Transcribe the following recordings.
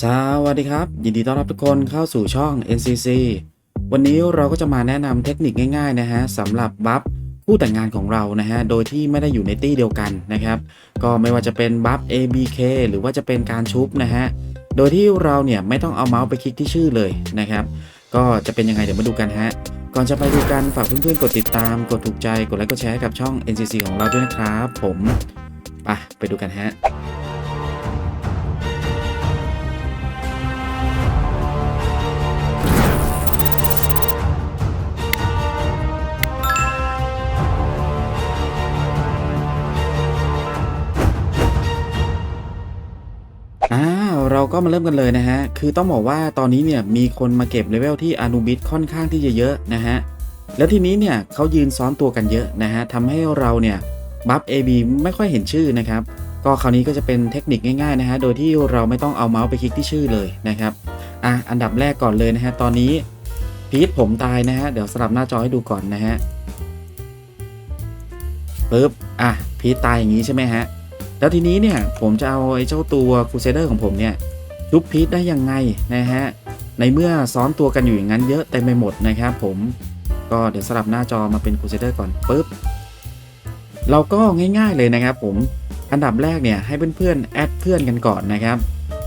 สวัสดีครับ ยินดีต้อนรับทุกคนเข้าสู่ช่อง NCC วันนี้เราก็จะมาแนะนำเทคนิคง่ายๆนะฮะสำหรับบัฟคู่แต่งงานของเรานะฮะโดยที่ไม่ได้อยู่ในตี้เดียวกันนะครับ ก็ไม่ว่าจะเป็นบัฟ ABK หรือว่าจะเป็นการชุบนะฮะโดยที่เราเนี่ยไม่ต้องเอาเมาส์ไปคลิกที่ชื่อเลยนะครับ ก็จะเป็นยังไงเดี๋ยวมาดูกันฮะก่อนจะไปดูกันฝากเพื่อนๆกดติดตาม กดถูกใจกดไลค์กดแชร์กับช่อง NCC ของเราด้วยนะครับ ผมไปไปดูกันฮะ เราก็มาเริ่มกันเลยนะฮะ คือต้องบอกว่าตอนนี้เนี่ยมีคนมาเก็บเลเวลที่อนูบิสค่อนข้างที่จะเยอะนะฮะ แล้วทีนี้เนี่ยเขายืนซ้อนตัวกันเยอะนะฮะทำให้เราเนี่ยบัฟ AB ไม่ค่อยเห็นชื่อนะครับ ก็คราวนี้ก็จะเป็นเทคนิคง่ายๆนะฮะ โดยที่เราไม่ต้องเอาเมาส์ไปคลิกที่ชื่อเลยนะครับ อะ อันดับแรกก่อนเลยนะฮะ ตอนนี้พีทผมตายนะฮะ เดี๋ยวสลับหน้าจอให้ดูก่อนนะฮะปึ๊บ อะ พีทตายอย่างนี้ใช่ไหมฮะ แล้วทีนี้เนี่ยผมจะเอาไอ้เจ้าตัวครูเซเดอร์ของผมเนี่ยชุบพีทได้ยังไงนะฮะในเมื่อซ้อนตัวกันอยู่อย่างนั้นเยอะเต็มไปหมดนะครับผมก็เดี๋ยวสลับหน้าจอมาเป็นครูเซเดอร์ก่อนปุ๊บเราก็ง่ายๆเลยนะครับผมอันดับแรกเนี่ยให้เพื่อนๆแอดเพื่อนกันก่อนนะครับ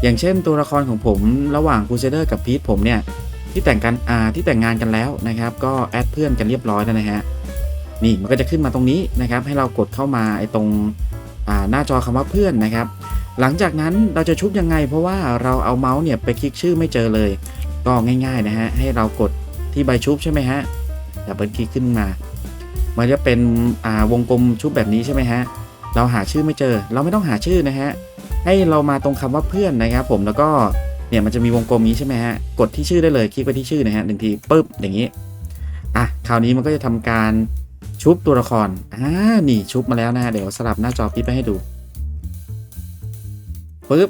อย่างเช่นตัวละครของผมระหว่างครูเซเดอร์กับพีทผมเนี่ยที่แต่งกันอ่าที่แต่งงานกันแล้วนะครับ ก็แอดเพื่อนกันเรียบร้อยแล้วนะฮะนี่มันก็จะขึ้นมาตรงนี้นะครับ ให้เรากดเข้ามาไอ้ตรง หน้าจอคำว่าเพื่อนนะครับ หลังจากนั้นเราจะชุบยังไง เพราะว่าเราเอาเมาส์เนี่ยไปคลิกชื่อไม่เจอเลย ก็ง่าย ๆ นะฮะ ให้เรากดที่ใบชุบใช่ไหมฮะดับเบิลคลิกขึ้นมา มันจะเป็นอ่าวงกลมชุบแบบนี้ใช่ไหมฮะ เราหาชื่อไม่เจอ เราไม่ต้องหาชื่อนะฮะ ให้เรามาตรงคำว่าเพื่อนนะครับผม แล้วก็เนี่ยมันจะมีวงกลมนี้ใช่ไหมฮะ กดที่ชื่อได้เลย คลิกไปที่ชื่อนะฮะหนึ่งทีปุ๊บอย่างนี้ อะ คราวนี้มันก็จะทำการ ชุบตัวละคร อ่า นี่ชุบมาแล้วนะฮะ เดี๋ยวสลับหน้าจอพีทไปให้ดู ปึ๊บ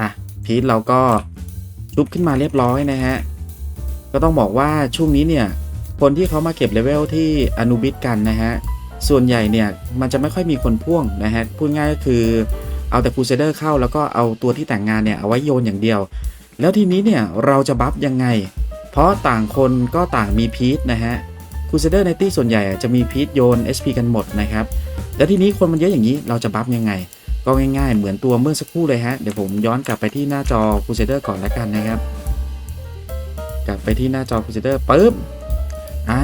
อะ พีทเราก็ชุบขึ้นมาเรียบร้อยนะฮะ ก็ต้องบอกว่าช่วงนี้เนี่ย คนที่เขามาเก็บเลเวลที่อนุบิตกันนะฮะ ส่วนใหญ่เนี่ย มันจะไม่ค่อยมีคนพ่วงนะฮะ พูดง่ายก็คือเอาแต่คูเซเดอร์เข้าแล้วก็เอาตัวที่แต่งงานเนี่ยเอาไว้โยนอย่างเดียว แล้วทีนี้เนี่ยเราจะบัฟยังไง เพราะต่างคนก็ต่างมีพีทนะฮะ คูเซเดอร์ในตี้ส่วนใหญ่จะมีพีทโยน SP กันหมดนะครับ แล้วทีนี้คนมันเยอะอย่างนี้เราจะบัฟยังไง ก็ง่ายๆ เหมือนตัวเมื่อสักครู่เลยฮะ เดี๋ยวผมย้อนกลับไปที่หน้าจอคูเซเดอร์ก่อนแล้วกันนะครับ กลับไปที่หน้าจอคูเซเดอร์ปึ๊บอ่า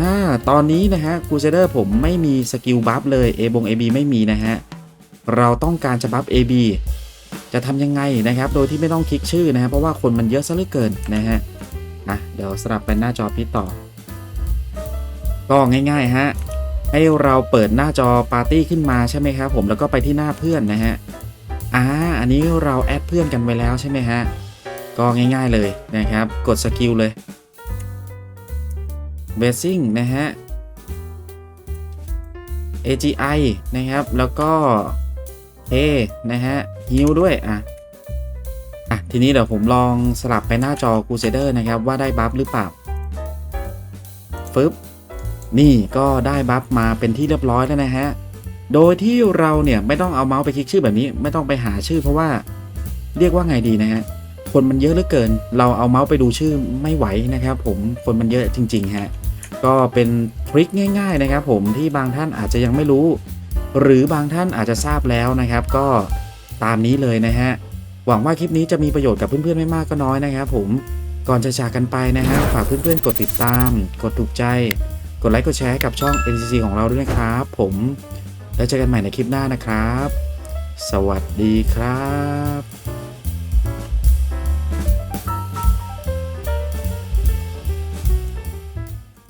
ตอนนี้นะฮะคูเซเดอร์ผมไม่มีสกิลบัฟเลย A บง AB ไม่มีนะฮะ เราต้องการจะบัฟ AB จะทำยังไงนะครับ โดยที่ไม่ต้องคลิกชื่อนะฮะเพราะว่าคนมันเยอะซะเหลือเกินนะฮะอะเดี๋ยวสลับไปหน้าจอพีทต่อ ก็ง่ายๆฮะให้เราเปิดหน้าจอปาร์ตี้ขึ้นมาใช่ไหมครับผมแล้วก็ไปที่หน้าเพื่อนนะฮะอ่าอันนี้เราแอดเพื่อนกันไว้แล้วใช่ไหมฮะก็ง่ายๆเลยนะครับ กดสกิลเลยเบสซิ่งนะฮะ AGI นะครับ แล้วก็ A นะฮะฮิวด้วย อะ อะ ทีนี้เดี๋ยวผมลองสลับไปหน้าจอ Crusader นะครับ ว่าได้บัฟหรือเปล่าฟึบ นี่ก็ได้บัฟมาเป็นที่เรียบร้อยแล้วนะฮะ โดยที่เราเนี่ยไม่ต้องเอาเมาส์ไปคลิกชื่อแบบนี้ ไม่ต้องไปหาชื่อเพราะว่าเรียกว่าไงดีนะฮะ คนมันเยอะเหลือเกิน เราเอาเมาส์ไปดูชื่อไม่ไหวนะครับผม คนมันเยอะจริงๆฮะ ก็เป็นทริคง่าย ๆนะครับผมที่บางท่านอาจจะยังไม่รู้ หรือบางท่านอาจจะทราบแล้วนะครับ ก็ตามนี้เลยนะฮะ หวังว่าคลิปนี้จะมีประโยชน์กับเพื่อนๆไม่มากก็น้อยนะครับผม ก่อนจะจากกันไปนะฮะ ฝากเพื่อนๆกดติดตาม กดถูกใจ กดไลค์กดแชร์ให้กับช่อง NCC ของเราด้วยนะครับ ผมแล้วเจอกันใหม่ในคลิปหน้านะครับ สวัสดีครับ